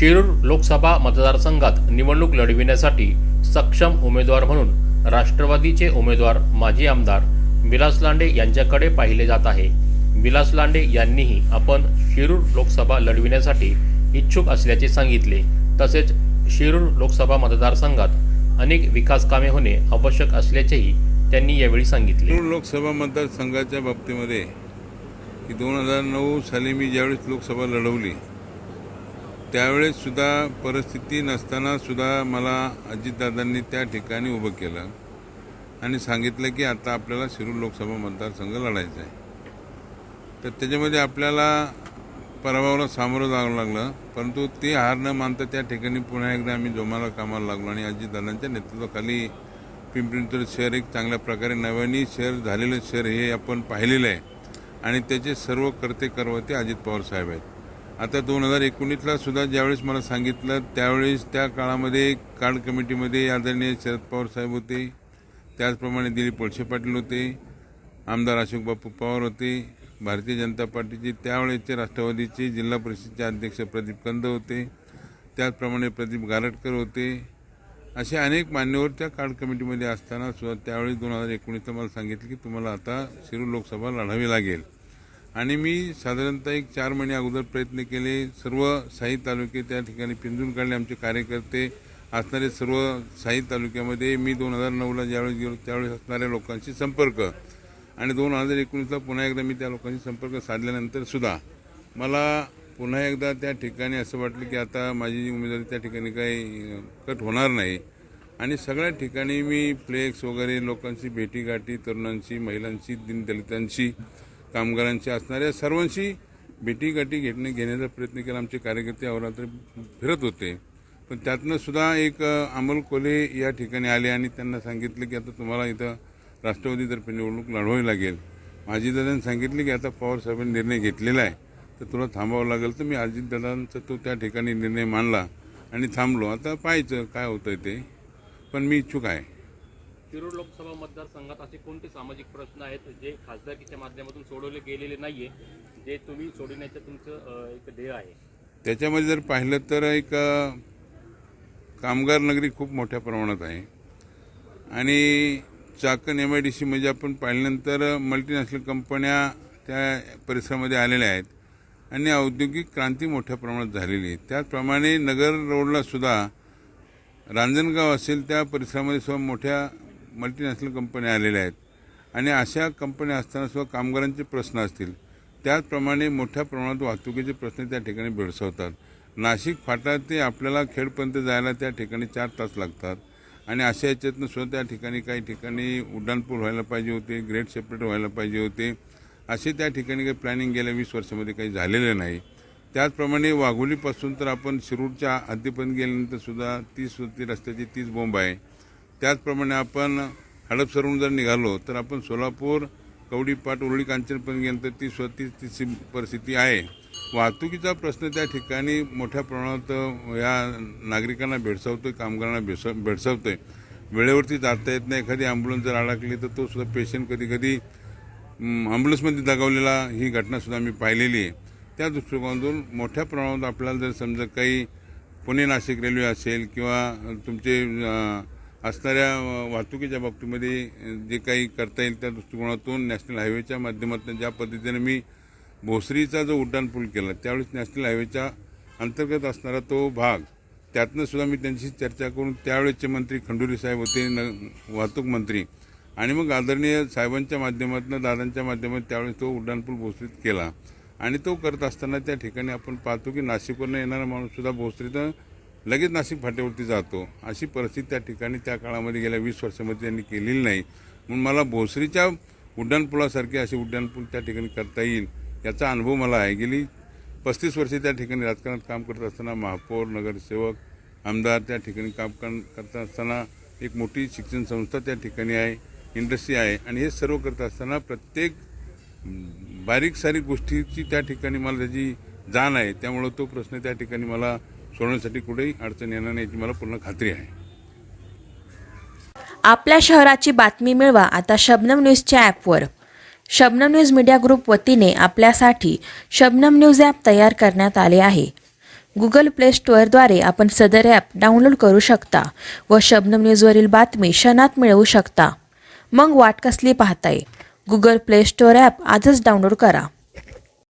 शिरूर लोकसभा मतदारसंघात निवडणूक लढविण्यासाठी सक्षम उमेदवार म्हणून राष्ट्रवादीचे उमेदवार माजी आमदार विलास लांडे यांच्याकडे पाहिले जात आहे. विलास लांडे यांनीही आपण शिरूर लोकसभा लढविण्यासाठी इच्छुक असल्याचे सांगितले. तसेच शिरूर लोकसभा मतदारसंघात अनेक विकास कामे होणे आवश्यक असल्याचेही त्यांनी यावेळी सांगितले. शिरूर लोकसभा मतदारसंघाच्या बाबतीमध्ये की दोन हजार नऊ साली मी ज्यावेळेस लोकसभा लढवली त्यावेळेससुद्धा परिस्थिती नसतानासुद्धा मला अजितदादांनी त्या ठिकाणी उभं केलं आणि सांगितलं की आता आपल्याला शिरूर लोकसभा मतदारसंघ लढायचा आहे. तर त्याच्यामध्ये आपल्याला पराभवाला सामोरं जावं लागलं परंतु ते हार न मानता त्या ठिकाणी पुन्हा एकदा आम्ही जोमाला कामाला लागलो आणि अजितदादांच्या नेतृत्वाखाली पिंपरी शहर एक चांगल्या प्रकारे नव्याने शहर झालेलं शहर हे आपण पाहिलेलं आहे. आणि त्याचे सर्व कर्ते करवते अजित पवार साहेब आहेत. आता दोन हजार एकोणीसला सुद्धा ज्यावेळेस मला सांगितलं त्यावेळेस त्या काळामध्ये कार्ड कमिटीमध्ये आदरणीय शरद पवार साहेब होते त्याचप्रमाणे दिलीप वळसे पाटील होते आमदार अशोक बापू पवार होते भारतीय जनता पार्टीचे त्यावेळेचे राष्ट्रवादीचे जिल्हा परिषदचे अध्यक्ष प्रदीप कंद होते त्याचप्रमाणे प्रदीप गारटकर होते. असे अनेक मान्यवर त्या कार्ड कमिटीमध्ये असताना सुद्धा त्यावेळी दोन हजार एकोणीसला मला सांगितलं की तुम्हाला आता शिरूर लोकसभा लढावी लागेल. आणि मी साधारणतः एक चार महिने अगोदर प्रयत्न केले. सर्व साई तालुके त्या ठिकाणी पिंजून काढले. आमचे कार्यकर्ते असणारे सर्व साई तालुक्यामध्ये मी दोन हजार नऊला ज्यावेळेस गेलो त्यावेळेस असणाऱ्या लोकांशी संपर्क. आणि दोन हजार एकोणीसला पुन्हा एकदा मी त्या लोकांशी संपर्क साधल्यानंतर सुद्धा मला पुन्हा एकदा त्या ठिकाणी असं वाटलं की आता माझी उमेदवारी त्या ठिकाणी काही कट होणार नाही. आणि सगळ्या ठिकाणी मी फ्लेक्स वगैरे लोकांशी भेटीगाठी तरुणांशी महिलांशी दीनदलितांशी कामगारांशी असणाऱ्या सर्वांशी भेटीगाठी घेणे घेण्याचा प्रयत्न केला. आमचे कार्यकर्ते अहोरात्र फिरत होते. पण त्यातनं सुद्धा एक अमोल कोले या ठिकाणी आले आणि त्यांना सांगितलं की आता तुम्हाला इथं राष्ट्रवादीतर्फे निवडणूक लढवावी लागेल. माझी दादांनी सांगितले की आता पवार साहेबांनी निर्णय घेतलेला आहे. तर तुला थांबावं लागेल तर मी अजितदादांचा तो त्या ठिकाणी निर्णय मांडला आणि थांबलो. आता पाहायचं काय होतं ते. पण मी इच्छुक आहे. शिरूर लोकसभा मतदारसंघात असे कोणते सामाजिक प्रश्न आहेत जे खासदारकीच्या माध्यमातून सोडवले गेलेले नाहीये जे तुम्ही सोडवण्याचं तुमचं एक ध्येय आहे? त्याच्यामध्ये जर पाहिलं तर एक कामगार नगरी खूप मोठ्या प्रमाणात आहे. आणि Chakan M I D C म्हणजे आपण पाहिल्यानंतर मल्टीनॅशनल कंपन्या त्या परिसरामध्ये आलेल्या आहेत. आणि औद्योगिक क्रांती मोठ्या प्रमाणात झालेली आहे. त्याचप्रमाणे नगर रोडला सुद्धा रांजणगाव असेल त्या परिसरामध्ये सुद्धा मोठ्या मल्टीनॅशनल कंपन्या आलेल्या आहेत. आणि अशा कंपन्या असताना सुद्धा कामगारांचे प्रश्न असतील. त्याचप्रमाणे मोठ्या प्रमाणात वाहतुकीचे प्रश्न त्या ठिकाणी भेडसवतात. नाशिक फाटा ते आपल्याला खेडपर्यंत जायला त्या ठिकाणी चार तास लागतात. आणि अशा याच्यातनं सुद्धा त्या ठिकाणी काही ठिकाणी उड्डाणपूल व्हायला पाहिजे होते ग्रेड सेपरेट व्हायला पाहिजे होते. असे त्या ठिकाणी काही प्लॅनिंग गेल्या वीस वर्षामध्ये काही झालेलं नाही. त्याचप्रमाणे वाघोलीपासून तर आपण शिरूरच्या हद्दीपर्यंत गेल्यानंतर सुद्धा तीस ती रस्त्याची तीच बोंब आहे. त्याचप्रमाणे आपण हडपसरहून जर निघालो तर आपण सोलापूर कवडीपाट उरळी कांचनपर्यंत ती स्वतः तिची परिस्थिती आहे. वाहतुकीचा प्रश्न त्या ठिकाणी मोठ्या प्रमाणात या नागरिकांना भेडसावतो आहे कामगारांना भेडसा आहे वेळेवरती जाता येत नाही. एखादी ॲम्ब्युलन्स जर अडकली तर तो सुद्धा पेशंट कधी कधी ॲम्ब्युलन्समध्ये दगावलेला ही घटनासुद्धा मी पाहिलेली आहे. त्या दृष्टिकोनातून मोठ्या प्रमाणात आपल्याला जर समजा काही पुणे नाशिक रेल्वे असेल किंवा तुमचे असणाऱ्या वाहतुकीच्या बाबतीमध्ये जे काही करता येईल त्या दृष्टिकोनातून नॅशनल हायवेच्या माध्यमातून ज्या पद्धतीने मी भोसरीचा जो उड्डाणपूल केला त्यावेळेस नॅशनल हायवेच्या अंतर्गत असणारा तो भाग त्यातनं सुद्धा मी त्यांच्याशी चर्चा करून त्यावेळेचे मंत्री खंडुरी साहेब होते न वाहतूक मंत्री आणि मग आदरणीय साहेबांच्या माध्यमातून दादांच्या माध्यमातून त्यावेळेस तो उड्डाणपूल भोसरीत केला. आणि तो करत असताना त्या ठिकाणी आपण पाहतो की नाशिकवरनं येणारा माणूससुद्धा भोसरीतं लगेच नाशिक फाट्यावरती जातो. अशी परिस्थिती त्या ठिकाणी त्या काळामध्ये गेल्या वीस वर्षामध्ये त्यांनी केलेली नाही. म्हणून मला भोसरीच्या उड्डाणपुलासारखे असे उड्डाणपूल त्या ठिकाणी करता येईल याचा अनुभव मला आहे. गेली पस्तीस वर्षे त्या ठिकाणी राजकारणात काम करत असताना महापौर नगरसेवक आमदार त्या ठिकाणी काम कर- करत असताना एक मोठी शिक्षण संस्था त्या ठिकाणी आहे इंडस्ट्री आहे. आणि हे सर्व करत असताना प्रत्येक बारीक सारीक गोष्टीची त्या ठिकाणी मला त्याची जाण आहे. त्यामुळं तो प्रश्न त्या ठिकाणी मला सोडवण्यासाठी कुठेही अडचण येणार नाही याची मला पूर्ण खात्री आहे. आपल्या शहराची बातमी मिळवा आता शबनम न्यूजच्या ॲपवर. शबनम न्यूज मीडिया ग्रुप वतीने आपल्यासाठी शबनम न्यूज ॲप तयार करण्यात आले आहे. गुगल प्ले स्टोअरद्वारे आपण सदर ॲप डाउनलोड करू शकता व शबनम न्यूजवरील बातमी क्षणात मिळवू शकता. मग वाट कसली पाहताय? गुगल प्ले स्टोअर ॲप आजच डाउनलोड करा.